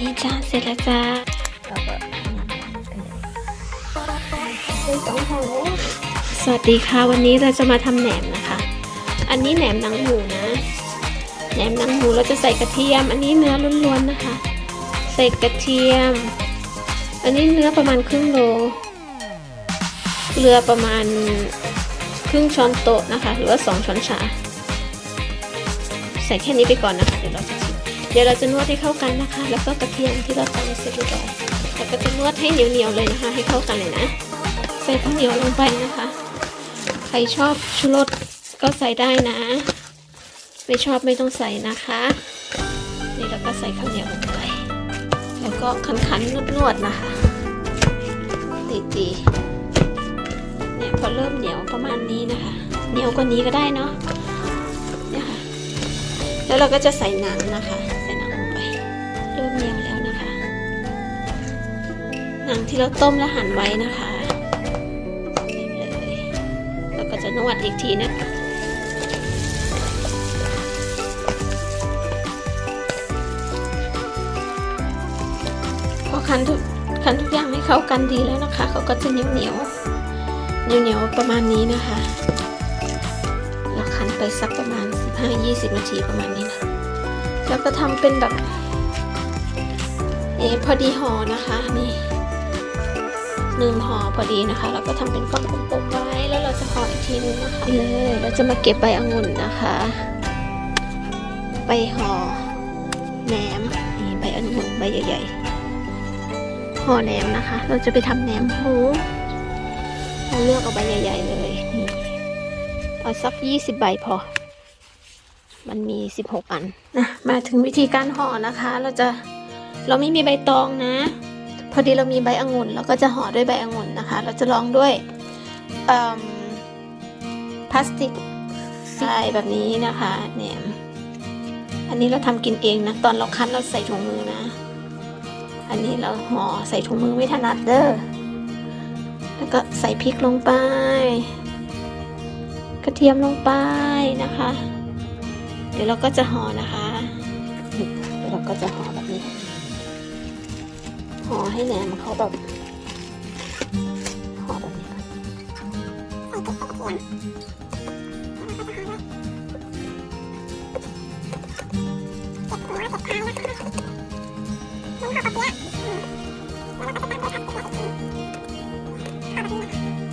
นี่จ้าเสร็จแล้วจ้าสวัสดีค่ะ วันนี้เราจะมาทำแหนมนะคะ อันนี้แหนมหนังหมูนะแหนมหนังหมูเราจะใส่กระเทียม อันนี้เนื้อล้วนๆนะคะ ใส่กระเทียม อันนี้เนื้อประมาณครึ่งโลเกลือประมาณครึ่งช้อนโต๊ะนะคะ หรือว่าสองช้อนชา ใส่แค่นี้ไปก่อนนะคะ เดี๋ยวเราจะ เดี๋ยวเราจะนวดให้เข้ากันนะคะ แล้วก็กระเทียมที่เราตำเสร็จเรียบร้อยแล้วก็จะนวดให้เหนียวๆเลยนะคะ ให้เข้ากันเลยนะ ใส่ข้าวเหนียวลงไปนะคะ ใครชอบชูรสก็ใส่ได้นะ ไม่ชอบไม่ต้องใส่นะคะนี่แล้วก็ใส่ข้าวเหนียวลงไปแล้วก็คันๆนวดๆนะคะตีๆเนี่ยพอเริ่มเหนียวประมาณนี้นะคะ เหนียวกว่านี้ก็ได้เนาะเนี่ยค่ะแล้วเราก็จะใส่หนังนะคะ ที่เราต้มแล้วหั่นไว้นะคะใส่ไปเลยแล้วก็จะนวดอีกทีนะพอคันทุกคันทุกอย่างให้เข้ากันดีแล้วนะคะ เขาก็จะเหนียวเหนียวเหนียวเหนียวประมาณนี้นะคะเราคันไปสักประมาณ 15-20 นาทีประมาณนี้นะแล้วก็ทำเป็นแบบเออพอดีห่อนะคะนี่ หนึ่งห่อพอดีนะคะแล้วก็ทำเป็นก้อนกลมๆไว้แล้วเราจะห่ออีกทีนึงนะคะเลยเราจะมาเก็บใบองุ่นนะคะใบห่อแหนมนี่ใบองุ่นใบใหญ่ๆห่อแหนมนะคะ เราจะไปทำแหนมหมูเราเลือกเอาใบใหญ่ ๆ เลยนี่เอาสักยี่สิบใบพอ มันมีสิบหกอันนะมาถึงวิธีการห่อนะคะ เราจะเราไม่มีใบตองนะ อดีเรามีใบองุ่นเราก็จะห่อด้วยใบองุ่นนะคะ เราจะลองด้วยพลาสติกใส่แบบนี้นะคะแหนมอันนี้เราทำกินเองนะตอนเราคั้นเราใส่ถุงมือนะ อันนี้เราห่อใส่ถุงมือไม่ถนัดเด้อแล้วก็ใส่พริกลงไป กระเทียมลงไปนะคะ เดี๋ยวเราก็จะห่อนะคะ เดี๋ยวเราก็จะห่อแบ ห่อให้แหนมเขาแบบห่อแบบนี้ก่อนแหนมใบองุ่นหอมหอมนี่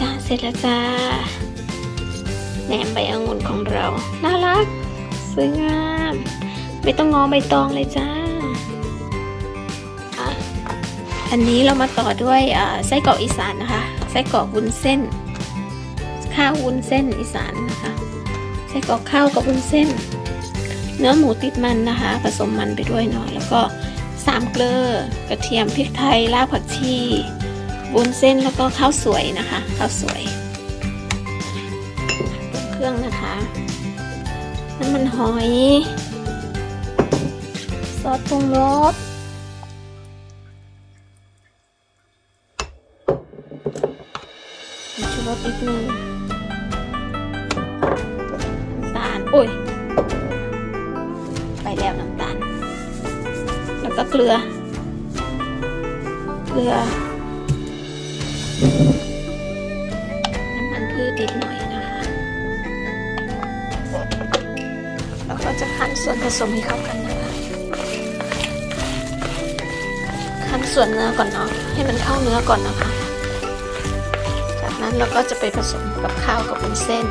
จ้าเสร็จแล้วจ้าแห นมใบองุ่นของเรา น่ารัก สวยงาม ไม่ต้องงอใบตองเลยจ้า อันนี้เรามาต่อด้วยไส้กรอกอีสานนะคะ ไส้กรอกวุ้นเส้น ข้าววุ้นเส้นอีสานนะคะ ไส้กรอกข้าวกับวุ้นเส้น เนื้อหมูติดมันนะคะ ผสมมันไปด้วยเนาะ แล้วก็สามเกลือกระเทียมพริกไทยรากผักชีวุ้นเส้นแล้วก็ข้าวสวยนะคะ ข้าวสวย รื่องนะคะน้ำมันหอย ซอสปรุงรสชูรสนิดนึงน้ำตาลโอ้ย ไปแล้วน้ำตาล แล้วก็เกลือ เกลือ น้ำมันพืชนิดหน่อย จะคั้นส่วนผสมให้เข้ากันนะคะคั้นส่วนเนื้อก่อนเนาะให้มันเข้าเนื้อก่อนนะคะ จากนั้นเราก็จะไปผสมกับข้าวกับวุ้นเส้น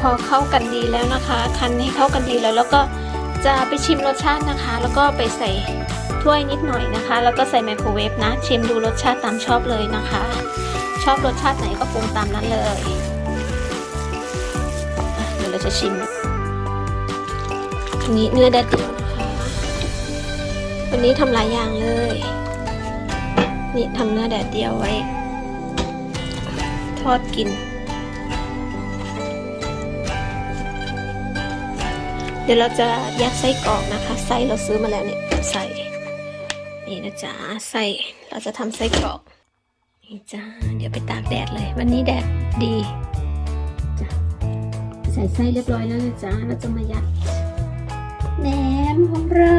พอเข้ากันดีแล้วนะคะคั้นให้เข้ากันดีแล้วแล้วก็จะไปชิมรสชาตินะคะ แล้วก็ไปใส่ถ้วยนิดหน่อยนะคะ แล้วก็ใส่ไมโครเวฟนะ ชิมดูรสชาติตามชอบเลยนะคะ ชอบรสชาติไหนก็ปรุงตามนั้นเลย เดี๋ยวเราจะชิมอันนี้เนื้อแดดเดียวนะคะวันนี้ทำหลายอย่างเลย นี่ทำเนื้อแดดเดียวไว้ ทอดกิน เดี๋ยวเราจะยัดไส้กรอกนะคะ ไส้เราซื้อมาแล้วเนี่ยใส่นี่นะจ๊ะไส้เราจะทำไส้กรอกนี่จ้าเดี๋ยวไปตากแดดเลย วันนี้แดดดี ใส่ไส้เรียบร้อยแล้วนะจ๊ะเราจะมายัดแหนมของเรา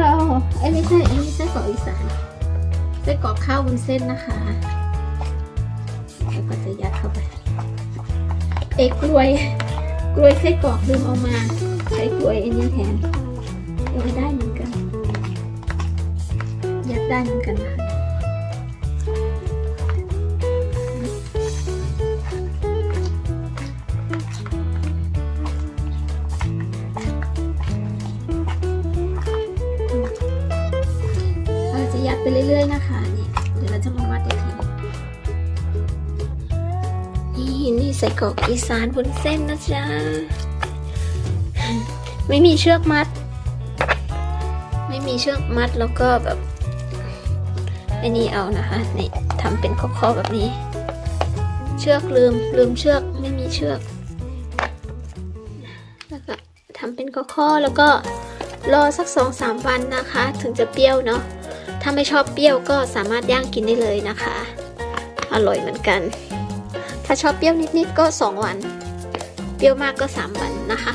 ไอ้ไม่ใช่ไอ้นี่ไส้กรอกอีสานไส้กรอกข้าววุ้นเส้นนะคะแล้วก็จะยัดเข้าไป เอกกล้วย กล้วยไส้กรอกลืมเอามา ใช้กล้วยอันนี้แทนเออได้เหมือนกัน ยัดได้เหมือนกันนะคะ ไปเรื่อย ๆ นะคะนี่เดี๋ยวเราจะมาวัดอีกทีนี่นี่ใส่กรอกอีสานบนเส้นนะจ๊ะไม่มีเชือกมัด ไม่มีเชือกมัดแล้วก็แบบไอ้นี่เอานะคะนี่ทำเป็นข้อๆแบบนี้ เชือกลืมลืมเชือกไม่มีเชือกแล้วก็ทำเป็นข้อๆแล้วก็รอสักสองสามวันนะคะ ถึงจะเปรี้ยวเนาะ ถ้าไม่ชอบเปรี้ยวก็สามารถย่างกินได้เลยนะคะ อร่อยเหมือนกัน ถ้าชอบเปรี้ยวนิดๆก็สองวัน เปรี้ยวมากก็สามวันนะคะ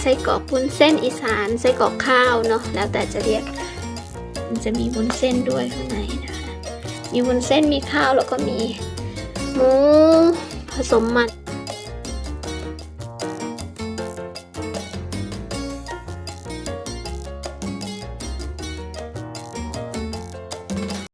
ไส้กรอกวุ้นเส้นอีสานไส้กรอกข้าวเนาะแล้วแต่จะเรียก มันจะมีวุ้นเส้นด้วยข้างในนะคะ มีวุ้นเส้นมีข้าวแล้วก็มีหมูผสมมัน